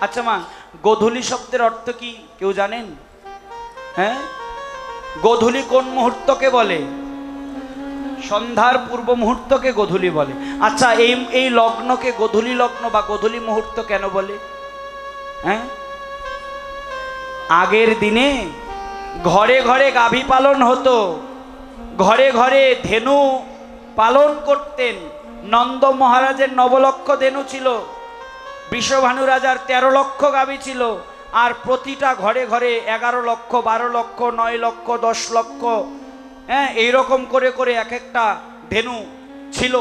আচ্ছা মা, গোধূলি শব্দের অর্থ কি? কেউ জানেন? হ্যাঁ? গোধূলি কোন মুহূর্তকে বলে? সন্ধ্যার পূর্ব মুহূর্তকে গোধূলি বলে। আচ্ছা এই এই লগ্নকে গোধূলি লগ্ন বা গোধূলি মুহূর্ত কেন বলে? হ্যাঁ? আগের দিনে ঘরে ঘরে গাভী পালন হতো। ঘরে ঘরে ধেনু পালন করতেন। নন্দ মহারাজের নবলক্ষ ধেনু ছিল। বিশ্বভানু রাজার তেরো লক্ষ গাভী ছিল, আর প্রতিটা ঘরে ঘরে এগারো লক্ষ, বারো লক্ষ, নয় লক্ষ, দশ লক্ষ হ্যাঁ এইরকম করে করে এক একটা ধেনু ছিল।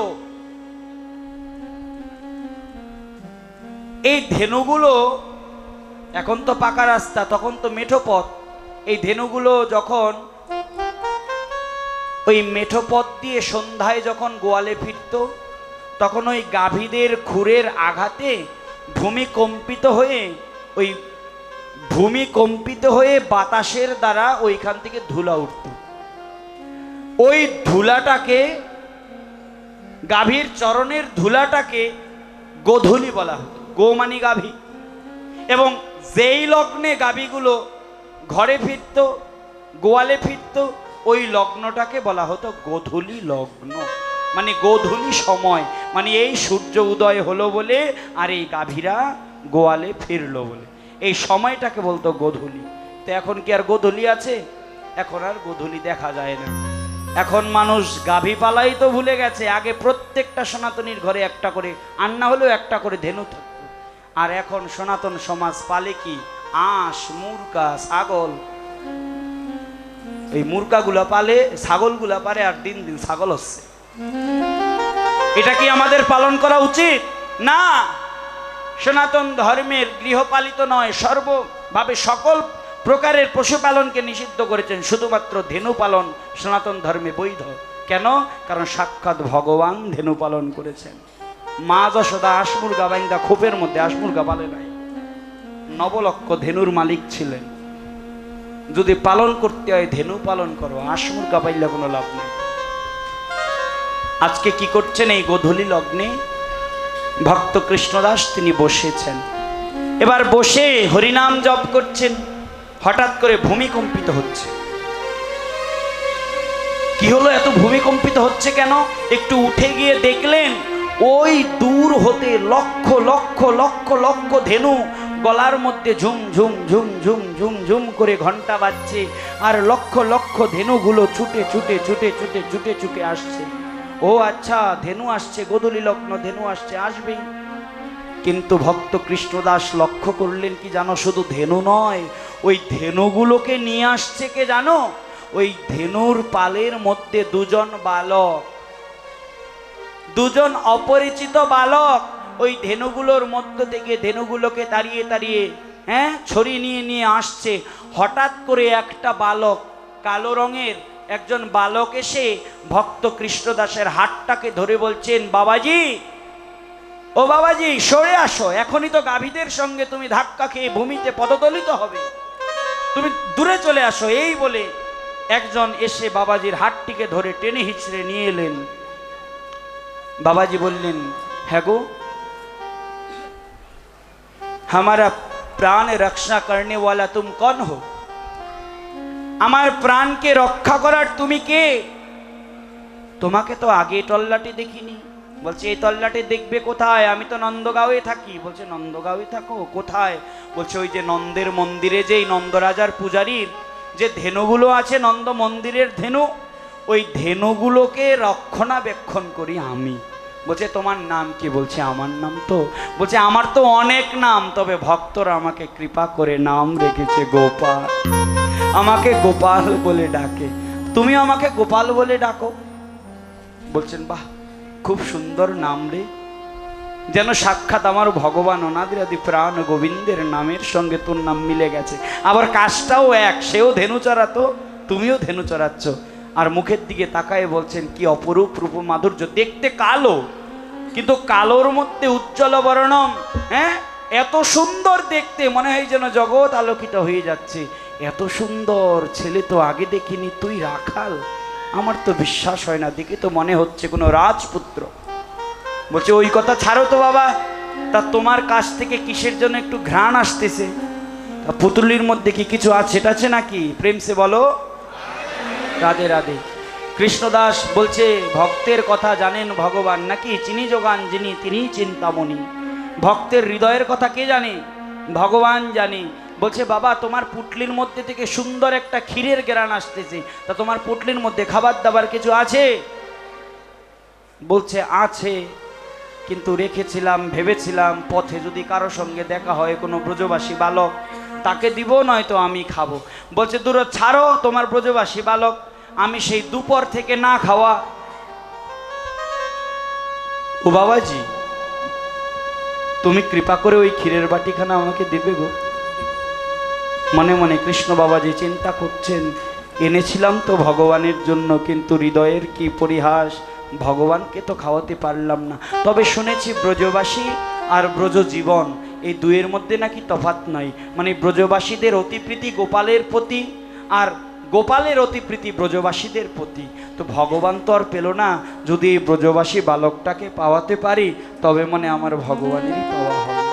এই ধেনুগুলো এখন তো পাকা রাস্তা, তখন তো মেঠো পথ। এই ধেনুগুলো যখন ওই মেঠো পথ দিয়ে সন্ধ্যায় যখন গোয়ালে ফিরত, তখন ওই গাভীদের খুরের আঘাতে ভূমি কম্পিত হয়ে, ওই ভূমি কম্পিত হয়ে বাতাসের দ্বারা ওইখান থেকে ধুলা উঠত। ওই ধুলাটাকে, গাভীর চরণের ধুলাটাকে গোধূলি বলা হতো গোমানি গাভী। এবং যেই লগ্নে গাভীগুলো ঘরে ফিরত, গোয়ালে ফিরত, ওই লগ্নটাকে বলা হতো গোধূলি লগ্ন। মানে গোধূলি সময় মানে এই সূর্য উদয় হলো বলে আর এই গাভীরা গোয়ালে ফিরলো বলে। এই সময়টাকে বলতো গোধূলি। তো এখন কি আর গোধূলি আছে? এখন আর গোধূলি দেখা যায় না। এখন মানুষ গাভী পালাই তো ভুলে গেছে, আগে প্রত্যেকটা সনাতনীর ঘরে একটা করে আন্না হলেও একটা করে ধেনু থাকতো। আর এখন সনাতন সমাজ পালে কি? আঁশ মুরকা ছাগল। এই মুরকাগুলা পালে, ছাগলগুলা পারে আর দিন দিন ছাগল হচ্ছে। এটা কি আমাদের পালন করা উচিত? না। সনাতন ধর্মের গৃহপালিত নয়, সর্বভাবে সকল প্রকারের পশুপালনকে নিষিদ্ধ করেছেন, শুধুমাত্র ধেনু পালন সনাতন ধর্মে বৈধ। কেন? কারণ সাক্ষাৎ ভগবান ধেনু পালন করেছেন। মা যশোদা আসমুরগা বাইন্দা খোপের মধ্যে আসমুরগা পালে নাই। নবলক্ষ ধেনুর মালিক ছিলেন। যদি পালন করতে হয় ধেনু পালন করো আসমুরগা পাইলে কোনো লাভ নেই। আজকে কি করছেন এই গোধূলি লগ্নে? ভক্ত কৃষ্ণদাস, তিনি বসেছেন। এবার বসে হরিনাম জপ করছেন। হঠাৎ করে ভূমিকম্পিত হচ্ছে। কি হলো, এত ভূমিকম্পিত হচ্ছে কেন? একটু উঠে গিয়ে দেখলেন, ওই দূর হতে লক্ষ লক্ষ লক্ষ লক্ষ ধেনু গলার মধ্যে ঝুম ঝুম ঝুম ঝুম ঝুম ঝুম করে ঘণ্টা বাজছে। আর লক্ষ লক্ষ ধেনুগুলো ছুটে ছুটে ছুটে ছুটে ছুটে ছুটে আসছে। ও আচ্ছা ধেনু আসছে, গোদলি লগ্ন, ধেনু আসছে, আসবেই। কিন্তু ভক্ত কৃষ্ণদাস লক্ষ্য করলেন কি জানো, শুধু ধেনু নয়, ওই ধেনুগুলোকে নিয়ে আসছে কে জানো? ওই ধেনুর পালের মধ্যে দুজন বালক। দুজন অপরিচিত বালক, ওই ধেনুগুলোর মধ্য থেকে ধেনুগুলোকে তাড়িয়ে তাড়িয়ে হ্যাঁ ছড়ি নিয়ে নিয়ে আসছে। হঠাৎ করে একটা বালক, কালো রঙের একজন বালক এসে ভক্ত কৃষ্ণদাসের হাতটাকে ধরে বলছেন বাবাজি ও বাবাজি সরে আসো এখনই তো গাভীদের সঙ্গে তুমি ধাক্কা খেয়ে ভূমিতে পদদলিত হবে তুমি দূরে চলে আসো এই বলে একজন এসে বাবাজির হাতটিকে ধরে টেনে হিচড়ে নিয়ে এলেন বাবাজি বললেন হ্যাঁ গো हमारा प्राण रक्षा करने वाला तुम कौन हो আমার প্রাণকে রক্ষা করার তুমি কে? তোমাকে তো আগে টল্লাটে দেখিনি। বলছে, এই তল্লাটে দেখবে কোথায়? আমি তো নন্দগাঁওয়ে থাকি। বলছে, নন্দগাঁওয়ে থাকো? কোথায়? বলছে, ওই যে নন্দের মন্দিরে যেই নন্দরাজার পূজারীর যে ধেনুগুলো আছে, নন্দ মন্দিরের ধেনু, ওই ধেনুগুলোকে রক্ষণাবেক্ষণ করি আমি। বলছে, তোমার নাম কি? বলছে, আমার নাম তো বলছে, আমার তো অনেক নাম, তবে ভক্তরা আমাকে কৃপা করে নাম রেখেছে গোপাল। আমাকে গোপাল বলে ডাকে। তুমি আমাকে গোপাল বলে ডাকো। বলছেন, বাহ, খুব সুন্দর নাম রে। যেন সাক্ষাৎ আমার ভগবান অনাদি আদি প্রাণ গোবিন্দের নামের সঙ্গে তোর নাম মিলে গেছে। আবার কাজটাও এক, সেও ধেনু চড়াতো তুমিও ধেনু চড়াচ্ছ আর মুখের দিকে তাকায় বলছেন, কি অপরূপ রূপ মাধুর্য, দেখতে কালো, কিন্তু কালোর মধ্যে উজ্জ্বল বর্ণম হ্যাঁ? এত সুন্দর দেখতে, মনে হয় যেন জগৎ আলোকিত হয়ে যাচ্ছে। এত সুন্দর ছেলে তো আগে দেখিনি, তুই রাখাল। আমার তো বিশ্বাস হয় না, দেখে তো মনে হচ্ছে কোনো রাজপুত্র। বলছে, ওই কথা ছাড়ো তো বাবা, তা তোমার কাছ থেকে কিসের জন্য একটু ঘ্রাণ আসতেছে? তা পুতুলির মধ্যে কি কিছু আছে আছে নাকি? প্রেম সে বলো। রাধে রাধে। কৃষ্ণদাস বলছে, ভক্তের কথা জানেন ভগবান, নাকি চিনি যোগান যিনি তিনি চিন্তামণি। ভক্তের হৃদয়ের কথা কে জানে? ভগবান জানে। বলছে, বাবা, তোমার পুটলির মধ্যে থেকে সুন্দর একটা ক্ষীরের গ্রান আসতেছে। তা তোমার পুটলির মধ্যে খাবার দাবার কিছু আছে? বলছে, আছে, কিন্তু রেখেছিলাম, ভেবেছিলাম পথে যদি কারও সঙ্গে দেখা হয়, কোনো ব্রজবাসী বালক, তাকে দিব, নয়তো আমি খাব। বলছে, দূর, ছাড়ো তোমার ব্রজবাসী বালক, আমি সেই দুপর থেকে না খাওয়া। ও বাবাজি, তুমি কৃপা করে ওই ক্ষীরের বাটিখানা আমাকে দেবে গো। মনে মনে কৃষ্ণ বাবাজি চিন্তা করছেন, এনেছিলাম তো ভগবানের জন্য, কিন্তু হৃদয়ের কি পরিহাস? ভগবানকে তো খাওয়াতে পারলাম না। তবে শুনেছি ব্রজবাসী আর ব্রজ জীবন এই দুয়ের মধ্যে নাকি তফাত নাই। মানে ব্রজবাসীদের অতিপ্রীতি গোপালের প্রতি আর গোপালের অতিপ্রীতি ব্রজবাসীদের প্রতি। তো ভগবান তো আর পেল না, যদি এই ব্রজবাসী বালকটাকে পাওয়াতে পারি, তবে মানে আমার ভগবানেরই পাওয়া হবে।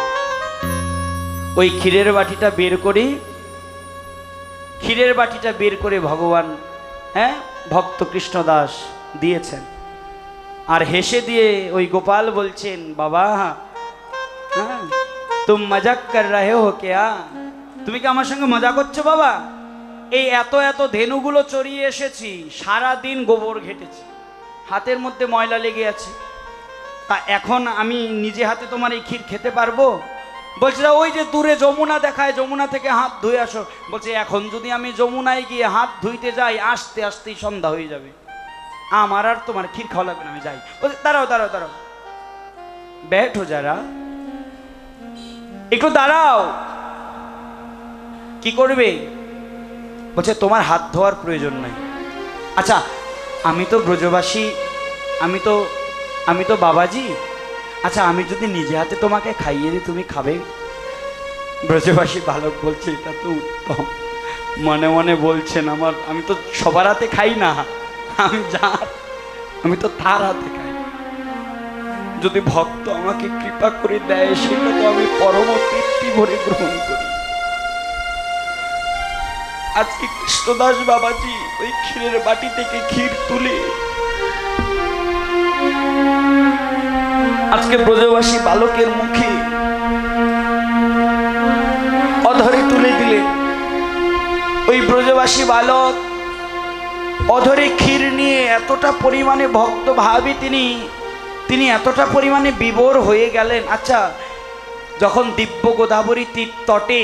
ওই ক্ষীরের বাটিটা বের করি ক্ষীরের বাটিটা বের করে ভগবান হ্যাঁ ভক্ত কৃষ্ণদাস দিয়েছেন। আর হেসে দিয়ে ওই গোপাল বলছেন, বাবা হ্যাঁ তুম মজাক কর রহে হো কেয়া? তুমি কি আমার সঙ্গে মজা করছ, বাবা? এই এত এত ধেনুগুলো চড়িয়ে এসেছি সারা দিন গোবর ঘেটেছি, হাতের মধ্যে ময়লা লেগে আছে। তা এখন আমি নিজে হাতে তোমার এই ক্ষীর খেতে পারব? বলছে ওই যে দূরে যমুনা দেখায়, যমুনা থেকে হাত ধুয়ে আসো। বলছে, এখন যদি আমি যমুনায় গিয়ে হাত ধুইতে যাই, আসতে আসতেই সন্ধ্যা হয়ে যাবে। আমার আর তোমার ক্ষীর খাওয়া লাগবে না, আমি যাই। বলছে, দাঁড়াও দাঁড়াও দাঁড়াও। ব্যাঠো যারা। একটু দাঁড়াও। কি করবে? বলছে, তোমার হাত ধোয়ার প্রয়োজন নাই। আচ্ছা আমি তো ব্রজবাসী, আমি তো আমি তো বাবাজি আচ্ছা আমি যদি নিজে হাতে তোমাকে খাইয়ে দিই, তুমি খাবে? ব্রজবাসী বালক বলছে, এটা তো উত্তম। মনে মনে বলছেন আমার, আমি তো সবার হাতে খাই না। আমি যার আমি তো তার হাতে খাই। যদি ভক্ত আমাকে কৃপা করে দেয়, সেটা তো আমি পরম তৃপ্তি ভরে গ্রহণ করি। আজকে কৃষ্ণদাস বাবাজি ওই ক্ষীরের বাটি থেকে ক্ষীর তুলে আজকে ব্রজবাসী বালকের মুখে অধরে তুলে দিলেন ওই ব্রজবাসী বালক অধরে ক্ষীর নিয়ে এতটা পরিমাণে ভক্ত ভাবি তিনি তিনি এতটা পরিমাণে বিভোর হয়ে গেলেন। আচ্ছা যখন দিব্য গোদাবরী তীর তটে,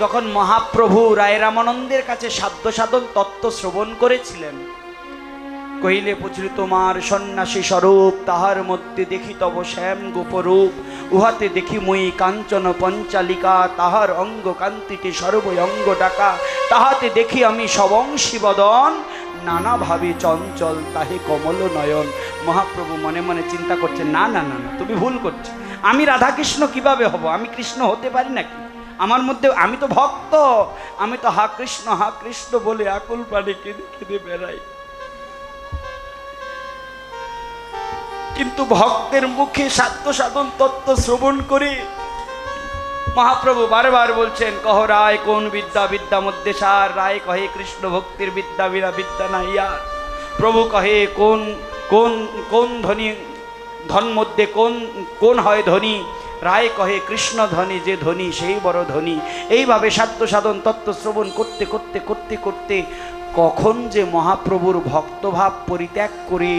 যখন মহাপ্রভু রায় রামানন্দের কাছে সাধ্য সাধন তত্ত্ব শ্রবণ করেছিলেন কহিলে পুত্রী, তোমার সন্ন্যাসী স্বরূপ, তাহার মধ্যে দেখি তব শ্যাম গোপরূপ। উহাতে দেখি মই কাঞ্চন পঞ্চালিকা, তাহার অঙ্গ কান্তিটি সর্ব অঙ্গ ডাকা। তাহাতে দেখি আমি সবংশী বদন, নানাভাবে চঞ্চল, তাহে কমল নয়ন। মহাপ্রভু মনে মনে চিন্তা করছে, না না না না, তুমি ভুল করছ। আমি রাধাকৃষ্ণ কীভাবে হব? আমি কৃষ্ণ হতে পারি নাকি? আমার মধ্যে আমি তো ভক্ত, আমি তো হা কৃষ্ণ হা কৃষ্ণ বলে আকুল পানি কেঁদে কেঁদে বেড়াই। কিন্তু ভক্তের মুখে সাধ্য সাধন তত্ত্ব শ্রবণ করে মহাপ্রভু বারবার বলছেন, কহ রায় কোন বিদ্যা বিদ্যা মধ্যে সার? রায় কহে কৃষ্ণ ভক্তির বিদ্যা বিনা বিদ্যা নাই আর। প্রভু কহে, কোন কোন কোন ধনী ধন মধ্যে কোন কোন হয় ধনী রায় কহে, কৃষ্ণ ধনী যে ধনী সেই বড় ধনী এইভাবে সাধ্য সাধন তত্ত্ব শ্রবণ করতে করতে করতে করতে কখন যে মহাপ্রভুর ভক্তভাব পরিত্যাগ করে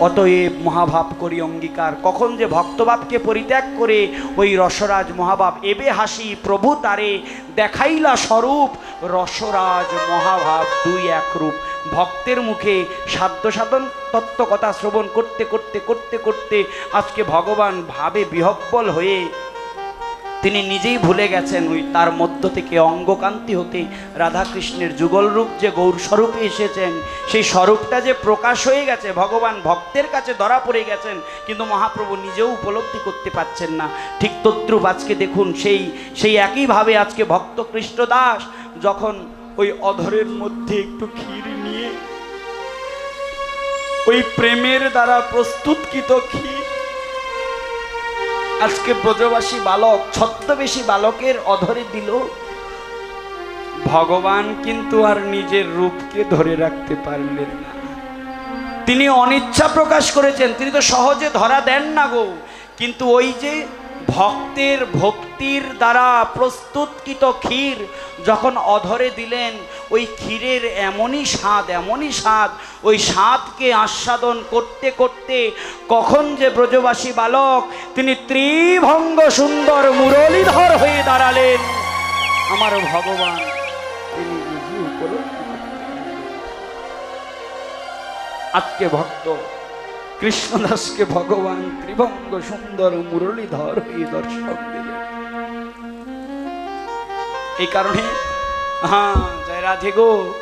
অতএব মহাভাব করি, অঙ্গীকার। কখন যে ভক্তভাবকে পরিত্যাগ করে ওই রসরাজ মহাভাব, এবে হাসি প্রভু তারে দেখাইলা স্বরূপ, রসরাজ মহাভাব দুই এক রূপ। ভক্তের মুখে সাধ্য সাধন তত্ত্ব কথা শ্রবণ করতে করতে করতে করতে আজকে ভগবান ভাবে বিহব্বল হয়ে তিনি নিজেই ভুলে গেছেন ওই তার মধ্য থেকে অঙ্গকান্তি হতে রাধাকৃষ্ণের যুগল রূপ যে গৌর স্বরূপে এসেছেন, সেই স্বরূপটা যে প্রকাশ হয়ে গেছে, ভগবান ভক্তের কাছে ধরা পড়ে গেছেন, কিন্তু মহাপ্রভু নিজেও উপলব্ধি করতে পারছেন না। ঠিক তদ্রুপ আজকে দেখুন, সেই সেই একইভাবে আজকে ভক্ত কৃষ্ণদাস যখন ওই অধরের মধ্যে একটু ক্ষীর নিয়ে ওই প্রেমের দ্বারা প্রস্তুতকৃত ক্ষীর আজকে ব্রজবাসী বালক ছদ্মবেশী বালকের অধরে দিল। ভগবান কিন্তু আর নিজের রূপকে ধরে রাখতে পারলেন না। তিনি অনিচ্ছা প্রকাশ করেছেন। তিনি তো সহজে ধরা দেন না গো। কিন্তু ওই যে ভক্তের ভক্তির দ্বারা প্রস্তুতকৃত ক্ষীর যখন অধরে দিলেন, ওই ক্ষীরের এমনই স্বাদ এমনই স্বাদ, ওই স্বাদকে আস্বাদন করতে করতে কখন যে ব্রজবাসী বালক, তিনি ত্রিভঙ্গ সুন্দর মুরলীধর হয়ে দাঁড়ালেন আমার ভগবান, তিনি। আজকে ভক্ত কৃষ্ণদাসকে ভগবান ত্রিভঙ্গ সুন্দর মুরলীধর হয়ে দর্শন দিলেন। এই কারণে হ্যাঁ জয় রাধে গো।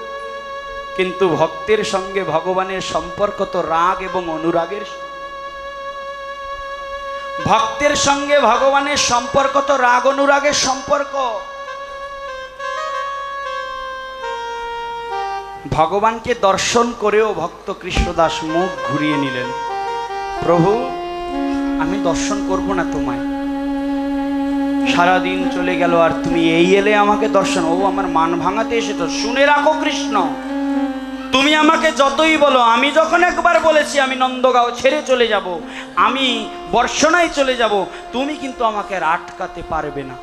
কিন্তু ভক্তের সঙ্গে ভগবানের সম্পর্ক তো রাগ এবং অনুরাগের ভক্তের সঙ্গে ভগবানের সম্পর্ক তো রাগ অনুরাগের সম্পর্ক। ভগবানকে দর্শন করেও ভক্ত কৃষ্ণদাস মুখ ঘুরিয়ে নিলেন। প্রভু, আমি দর্শন করব না তোমায়। সারাদিন চলে গেল আর তুমি এই এলে আমাকে দর্শন। ও আমার মান ভাঙাতে এসে তো শুনে রাখো কৃষ্ণ, তুমি আমাকে যতই বলো, আমি যখন একবার বলেছি আমি নন্দগাঁও ছেড়ে চলে যাব, আমি বর্ষণায় চলে যাব, তুমি কিন্তু আমাকে আটকাতে পারবে না।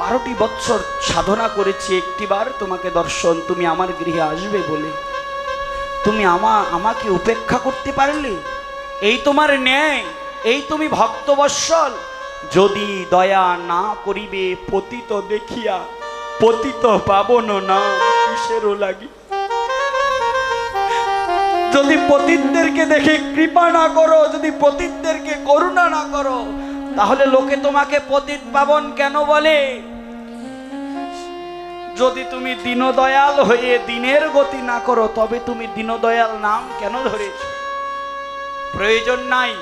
বারোটি বৎসর সাধনা করেছি, একটিবার তোমাকে দর্শন, তুমি আমার গৃহে আসবে বলে। তুমি আমা, আমাকে উপেক্ষা করতে পারলে? এই তোমার ন্যায়, এই তুমি ভক্তবৎসল। যদি দয়া না করিবে, পতিত দেখিয়া, পতিত পাবন না, কিসেরও লাগি? যদি পতিতদেরকে দেখে কৃপা না করো, যদি পতিতদেরকে করুণা না করো, তাহলে লোকে তোমাকে পতিত পাবন কেন বলে? যদি তুমি দীনদয়াল হয়ে দিনের গতি না করো, তবে তুমি দীনদয়াল নাম কেন ধরেছ? প্রয়োজন নাই।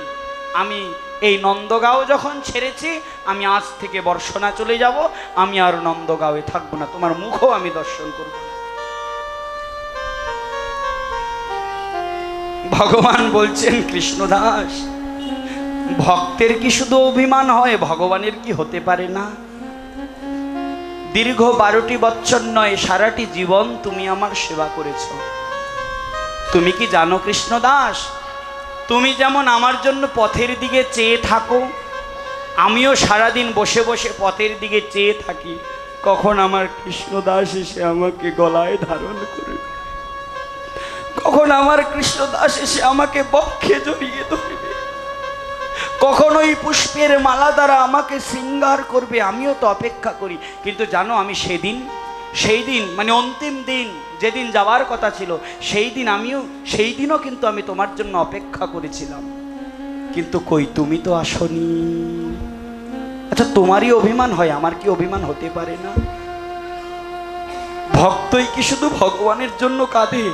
আমি এই নন্দগাঁও যখন ছেড়েছি, আমি আজ থেকে বর্ষণা চলে যাব, আমি আর নন্দগাঁওয়ে থাকব না। তোমার মুখও আমি দর্শন করব ভগবান বলছেন, কৃষ্ণদাস, ভক্তের কি শুধু অভিমান হয়? ভগবানের কি হতে পারে না? দীর্ঘ বারোটি বছর নয়, সারাটি জীবন তুমি আমার সেবা করেছ। তুমি কি জানো কৃষ্ণ দাস? তুমি যেমন আমার জন্য পথের দিকে চেয়ে থাকো, আমিও সারাদিন বসে বসে পথের দিকে চেয়ে থাকি। কখন আমার কৃষ্ণ দাস এসে আমাকে গলায় ধারণ করবে কখন আমার কৃষ্ণ দাস এসে আমাকে বক্ষে জড়িয়ে ধরবে কখন ওই পুষ্পের মালা দ্বারা আমাকে শৃঙ্গার করবে, আমিও তো অপেক্ষা করি। কিন্তু জানো, আমি সেদিন সেই দিন মানে অন্তিম দিন, যেদিন যাওয়ার কথা ছিল সেই দিন আমিও সেই দিনও কিন্তু আমি তোমার জন্য অপেক্ষা করেছিলাম। কিন্তু কই, তুমি তো আসনি। আচ্ছা তোমারই অভিমান হয়, আমার কি অভিমান হতে পারে না? ভক্তই কি শুধু ভগবানের জন্য কাঁদে?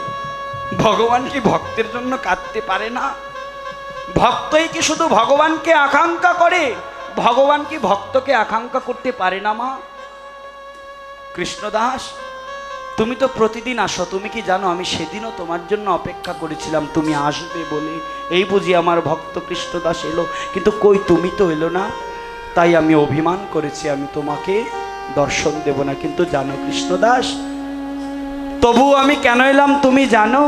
ভগবান কি ভক্তের জন্য কাঁদতে পারে না? ভক্তই কি শুধু ভগবানকে আকাঙ্ক্ষা করে? ভগবান কি ভক্তকে আকাঙ্ক্ষা করতে পারে না, মা? কৃষ্ণদাস, তুমি তো প্রতিদিন আসো, তুমি কি জানো আমি সেদিনও তোমার জন্য অপেক্ষা করেছিলাম, তুমি আসবে বলে। এই বুঝি আমার ভক্ত কৃষ্ণদাস এলো, কিন্তু কই তুমি তো এলো না? তাই আমি অভিমান করেছি, আমি তোমাকে দর্শন দেব না। কিন্তু জানো কৃষ্ণদাস তবু আমি কেন এলাম তুমি জানো?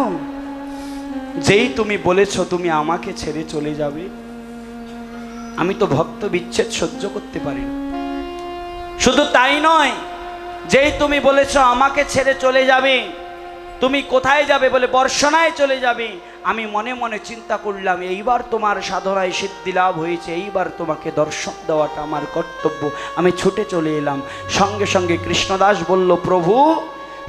যেই তুমি বলেছ তুমি আমাকে ছেড়ে চলে যাবে, আমি তো ভক্ত বিচ্ছেদ সহ্য করতে পারি শুধু তাই নয়, যেই তুমি বলেছ আমাকে ছেড়ে চলে যাবে, তুমি কোথায় যাবে বলে বর্ষণায় চলে যাবে, আমি মনে মনে চিন্তা করলাম, এইবার তোমার সাধনায় সিদ্ধি লাভ হয়েছে, এইবার তোমাকে দর্শন দেওয়াটা আমার কর্তব্য। আমি ছুটে চলে এলাম। সঙ্গে সঙ্গে কৃষ্ণদাস বলল, প্রভু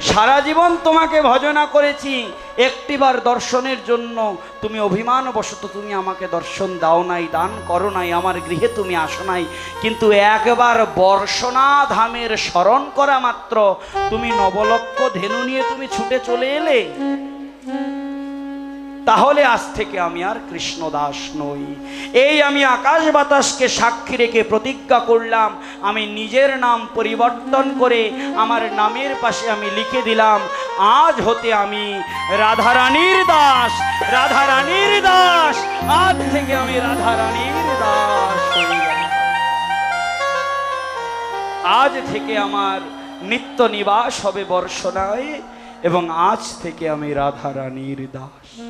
সারা জীবন তোমাকে ভজনা করেছি। একটিবার দর্শনের জন্য তুমি অভিমানবশত তুমি আমাকে দর্শন দাও নাই, দান করো নাই, আমার গৃহে তুমি আসো নাই। কিন্তু একবার বর্ষণা ধামের স্মরণ করা মাত্র তুমি নবলক্ষ ধেনু নিয়ে তুমি ছুটে চলে এলে। তাহলে আজ থেকে আমি আর কৃষ্ণদাস নই। এই আমি আকাশ বাতাসকে সাক্ষী রেখে প্রতিজ্ঞা করলাম, আমি নিজের নাম পরিবর্তন করে আমার নামের পাশে আমি লিখে দিলাম, আজ হতে আমি রাধারানীর দাস রাধারানীর দাস, আজ থেকে আমি রাধারানীর দাস আজ থেকে আমার নিত্য নিবাস হবে বর্ষনায় এবং আজ থেকে আমি রাধা রানীর দাস।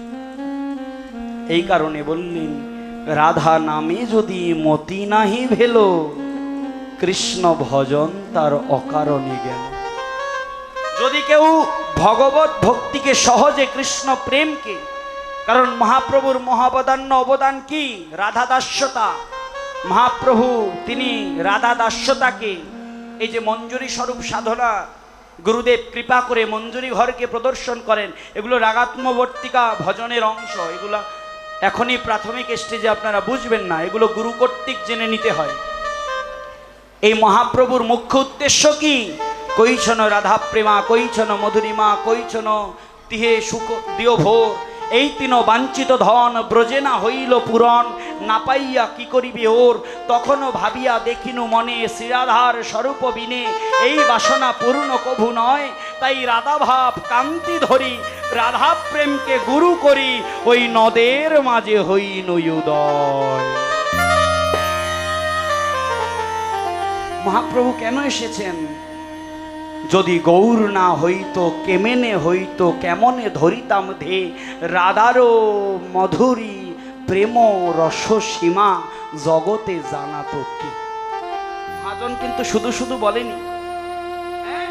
এই কারণে বললেন, রাধা নামে যদি মতি নাহি ভেল, কৃষ্ণ ভজন তার অকারণে গেল। যদি কেউ ভগবত ভক্তিকে সহজে কৃষ্ণ প্রেমকে, কারণ মহাপ্রভুর মহাবদান্য অবদান কি? রাধা দাস্যতা। মহাপ্রভু, তিনি রাধা দাস্যতাকে, এই যে মঞ্জুরি স্বরূপ সাধনা গুরুদেব কৃপা করে মঞ্জুরি ঘরকে প্রদর্শন করেন। এগুলো রাগাত্মবর্তিকা ভজনের অংশ। এগুলো এখনই প্রাথমিক স্টেজে আপনারা বুঝবেন না। এগুলো গুরু কর্তৃক জেনে নিতে হয়। এই মহাপ্রভুর মুখ্য উদ্দেশ্য কি? কইছন রাধাপ্রেমা কইছন মধুরিমা, কৈছন তিহে সুখ দিয় ভোর এই তিন বাঞ্ছিত ধন ব্রজে না হইল পূরণ। না পাইয়া কি করিবি ওর? তখনও ভাবিয়া দেখিনু মনে শ্রীরাধার স্বরূপ বিনে। এই বাসনা পূর্ণ কভু নয়, তাই রাধা ভাব কান্তি ধরি। রাধা প্রেমকে গুরু করি, ওই নদের মাঝে হইনু উদয়। মহাপ্রভু কেন এসেছেন? যদি গৌর না হইতো, কেমেনে হইত, কেমনে ধরিতাম ধে? রাধারও মধুরী, প্রেম রস সীমা, জগতে জানাতো কি? মহাজন কিন্তু শুধু শুধু বলেনি হ্যাঁ?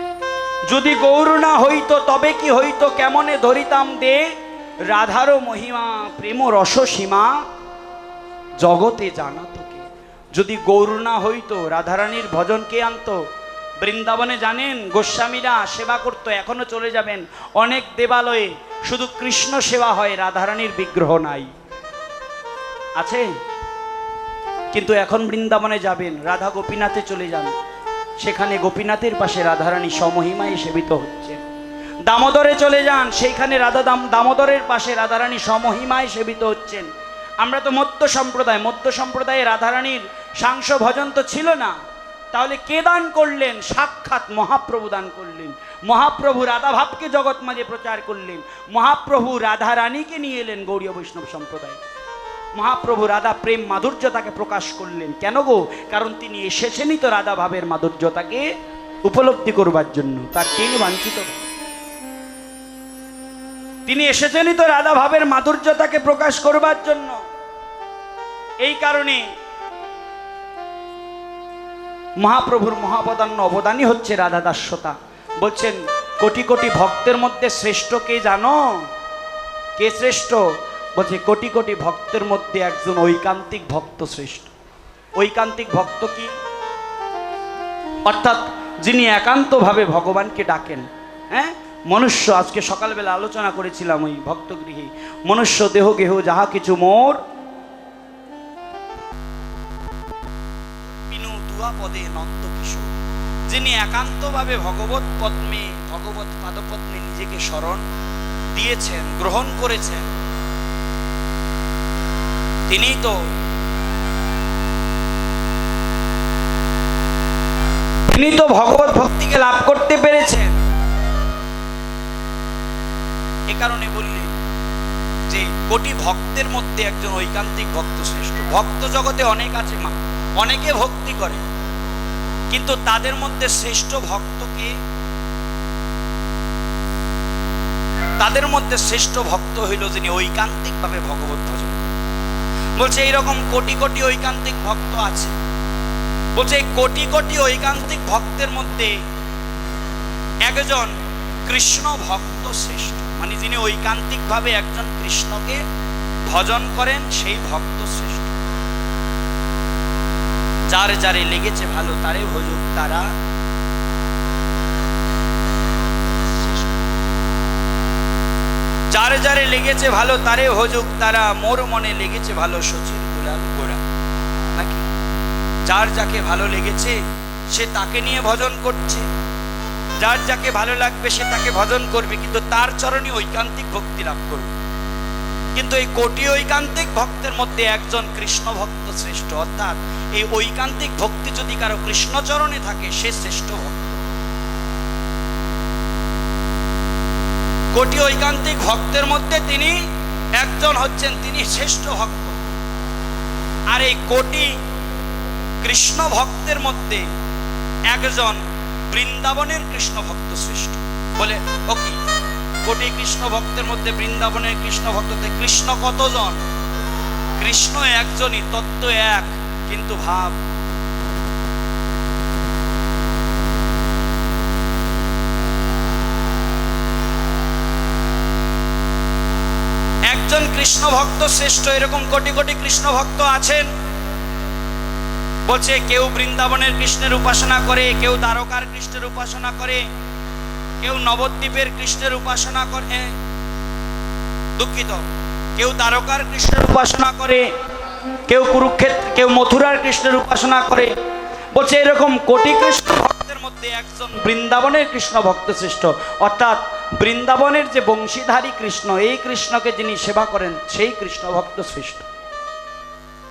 যদি গৌর না হইতো, তবে কি হইত, কেমনে ধরিতাম দে রাধারও মহিমা, প্রেম রস সীমা, জগতে জানাতো কে? যদি গৌর না হইতো, রাধারানীর ভজন কে আনতো? বৃন্দাবনে জানেন, গোস্বামীরা সেবা করতো, এখনও চলে যাবেন। অনেক দেবালয়ে শুধু কৃষ্ণ সেবা হয়, রাধারানীর বিগ্রহ নাই। আছে? কিন্তু এখন বৃন্দাবনে যাবেন, রাধা গোপীনাথে চলে যান। সেখানে গোপীনাথের পাশে রাধারানী সমহিমায় সেবিত হচ্ছে। দামোদরে চলে যান, সেইখানে রাধা দাম, দামোদরের পাশে রাধারানী সমহিমায় সেবিত হচ্ছেন। আমরা তো মধ্য সম্প্রদায় মধ্য সম্প্রদায়ে রাধারানীর সাংস ভজন তো ছিল না। তাহলে কে দান করলেন? সাক্ষাৎ মহাপ্রভু দান করলেন। মহাপ্রভু রাধাভাবকে জগৎ মাঝে প্রচার করলেন। মহাপ্রভু রাধা রানীকে নিয়ে এলেন গৌরীয় বৈষ্ণব সম্প্রদায়। মহাপ্রভু রাধা প্রেম মাধুর্যতাকে প্রকাশ করলেন। কেন গো? কারণ তিনি এসেছেনই তো রাধা ভাবের মাধুর্যতাকে উপলব্ধি করবার জন্য। তার কে বাঞ্ছিত? তিনি এসেছেনই তো রাধা ভাবের মাধুর্যতাকে প্রকাশ করবার জন্য। এই কারণে মহাপ্রভুর মহাবদান্য অবদানই হচ্ছে রাধা দাস্যতা। বলছেন, কোটি কোটি ভক্তের মধ্যে শ্রেষ্ঠ কে জানো? কে শ্রেষ্ঠ? বলছে, কোটি কোটি ভক্তের মধ্যে একজন ঐকান্তিক ভক্ত শ্রেষ্ঠ। ঐকান্তিক ভক্ত কি? অর্থাৎ যিনি একান্তভাবে ভগবানকে ডাকেন হ্যাঁ? মনুষ্য, আজকে সকালবেলা আলোচনা করেছিলাম ওই ভক্তগৃহে। মনুষ্য দেহ গেহ যাহা কিছু মোর বিনু পদে নন্দ কিশোর, যিনি একান্তভাবে ভগবত পদ্মে, ভগবত পাদপদ্মে নিজেকে স্মরণ দিয়েছেন, গ্রহণ করেছেন। তিনি তো তিনি তো ভগবত ভক্তিকে লাভ করতে পেরেছেন। এ কারণে বললি যে কোটি ভক্তের মধ্যে একজন ঐকান্তিক ভক্ত শ্রেষ্ঠ। ভক্ত জগতে অনেক আছে মা, অনেকে ভক্তি করে। কিন্তু তাদের মধ্যে শ্রেষ্ঠ ভক্তকে তাদের মধ্যে শ্রেষ্ঠ ভক্ত হইল যিনি ঐকান্তিকভাবে ভগবত ভজন বলছে, এইরকম কোটি কোটি ঐকান্তিক ভক্ত আছে। বলছে, কোটি কোটি ঐকান্তিক ভক্তের মধ্যে একজন কৃষ্ণ ভক্ত শ্রেষ্ঠ। মানে যিনি ঐকান্তিকভাবে একজন কৃষ্ণকে ভজন করেন, সেই ভক্ত শ্রেষ্ঠ। যার যারে লেগেছে ভালো, তারে ভজুক তারা। যার যারে লেগেছে ভালো, তারে ভজুক তারা। মোর মনে লেগেছে ভালো, সচিন গুলাল গোড়া নাকি? যার যাকে ভালো লেগেছে, সে তাকে নিয়ে ভজন করছে। যার যাকে ভালো লাগবে, সে তাকে ভজন করবে, কিন্তু তার চরণে ঐকান্তিক ভক্তি লাভ করবে। কিন্তু এই কোটি ঐকান্তিক ভক্তের মধ্যে একজন কৃষ্ণ ভক্ত শ্রেষ্ঠ। অর্থাৎ এই ঐকান্তিক ভক্তি যদি কারও কৃষ্ণচরণে থাকে, সে শ্রেষ্ঠ ভক্ত। কোটি ঐকান্তিক ভক্তের মধ্যে তিনি একজন হচ্ছেন, তিনি শ্রেষ্ঠ ভক্ত। আর এই কোটি কৃষ্ণ ভক্তের মধ্যে একজন বৃন্দাবনের কৃষ্ণ ভক্ত শ্রেষ্ঠ। বলে, ও কি? কোটি কৃষ্ণ ভক্তের মধ্যে বৃন্দাবনের কৃষ্ণ ভক্ততে কৃষ্ণ কতজন? কৃষ্ণ একজনই, তত্ত্ব এক, কিন্তু ভাব। একজন কৃষ্ণ ভক্ত শ্রেষ্ঠ, এরকম কোটি কোটি কৃষ্ণ ভক্ত আছেন? বলছে, কেউ বৃন্দাবনের কৃষ্ণের উপাসনা করে, কেউ দ্বারকার কৃষ্ণের উপাসনা করে। কেউ নবদ্বীপের কৃষ্ণের উপাসনা করে, দুঃখিত। কেউ দ্বারকার কৃষ্ণের উপাসনা করে, কেউ কুরুক্ষেত্র, কেউ মথুরার কৃষ্ণের উপাসনা করে। বলছে এরকম কোটি কৃষ্ণ ভক্তের মধ্যে একজন বৃন্দাবনের কৃষ্ণ ভক্ত শ্রেষ্ঠ। অর্থাৎ বৃন্দাবনের যে বংশীধারী কৃষ্ণ, এই কৃষ্ণকে যিনি সেবা করেন, সেই কৃষ্ণ ভক্ত শ্রেষ্ঠ।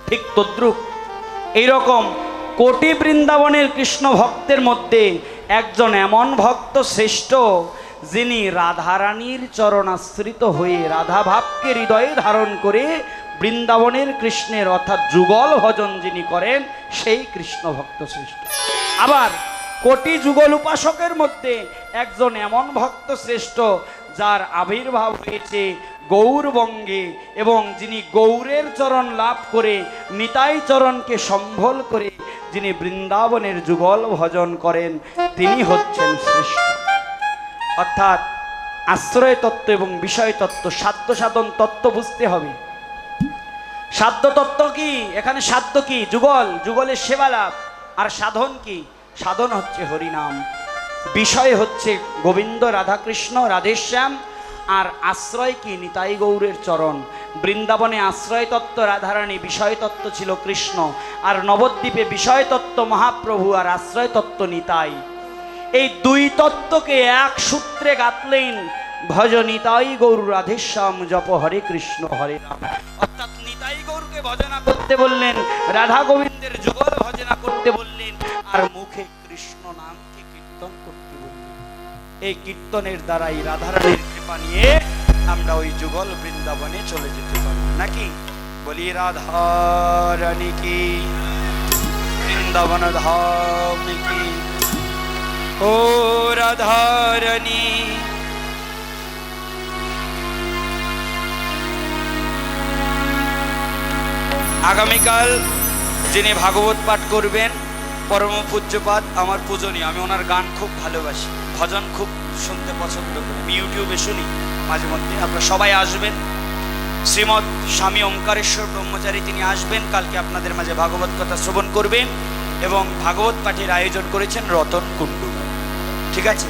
ঠিক তদ্রুপ। এইরকম কোটি বৃন্দাবনের কৃষ্ণ ভক্তের মধ্যে একজন এমন ভক্ত শ্রেষ্ঠ যিনি রাধারানীর চরণাশ্রিত হয়ে রাধা ভাবকে হৃদয়ে ধারণ করে বৃন্দাবনের কৃষ্ণের অর্থাৎ যুগল ভজন যিনি করেন, সেই কৃষ্ণ ভক্ত শ্রেষ্ঠ। আবার কোটি যুগল উপাসকের মধ্যে একজন এমন ভক্ত শ্রেষ্ঠ যার আবির্ভাব হয়েছে গৌরবঙ্গে এবং যিনি গৌরের চরণ লাভ করে নিতাই চরণকে সম্বল করে যিনি বৃন্দাবনের যুগল ভজন করেন, তিনি হচ্ছেন শ্রেষ্ঠ। অর্থাৎ আশ্রয় তত্ত্ব এবং বিষয় তত্ত্ব সাধ্য সাধন তত্ত্ব বুঝতে হবে। সাধ্য তত্ত্ব কি? এখানে সাধ্য কি? যুগল, যুগলের সেবা লাভ আর সাধন কি? সাধন হচ্ছে হরিনাম। বিষয় হচ্ছে গোবিন্দ, রাধাকৃষ্ণ, রাধেশ্যাম আর আশ্রয় কি? নিতাই গৌরের চরণ। বৃন্দাবনে আশ্রয় তত্ত্ব রাধারানী বিষয় তত্ত্ব ছিল কৃষ্ণ। আর নবদ্বীপে বিষয় তত্ত্ব মহাপ্রভু আর আশ্রয় তত্ত্ব নিতাই। এই দুই তত্ত্বকে এক সূত্রে গাঁথলেন ভজ নিতাই গৌর রাধেশ্যাম, জপ হরে কৃষ্ণ হরে রাম। অর্থাৎ নিতাই গৌরকে ভজনা করতে বললেন, রাধা গোবিন্দের যুগল ভজনা করতে বললেন, আর মুখে কৃষ্ণ নামকে কীর্তন করতে এই কীর্তনের দ্বারাই রাধারানীর কৃপা নিয়ে আমরা ওই যুগল বৃন্দাবনে চলে যেতে পারি। নাকি? বলি রাধারানী কি? বৃন্দাবন ধাম কি? ও রাধারানী। আগামীকাল যিনি ভাগবত পাঠ করবেন পরম পূজ্যপাদ আমার পূজনীয়, আমি ওনার গান খুব ভালোবাসি। ভজন খুব শুনতে পছন্দ করি। আমি ইউটিউবে শুনি মাঝে মধ্যে। আপনারা সবাই আসবেন। শ্রীমৎ স্বামী ওঙ্কারেশ্বর ব্রহ্মচারী তিনি আসবেন। কালকে আপনাদের মাঝে ভাগবত কথা শ্রবণ করবেন এবং ভাগবত পাঠের আয়োজন করেছেন রতন কুণ্ডু। ঠিক আছে?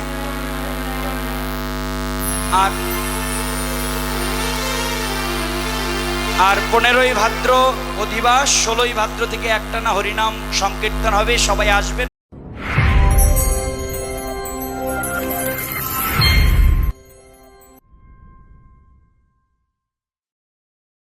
আর আর পনেরোই ভাদ্র অধিবাস, ষোলোই ভাদ্র থেকে একটা না হরিনাম সংকীর্তন হবে। সবাই আসবেন।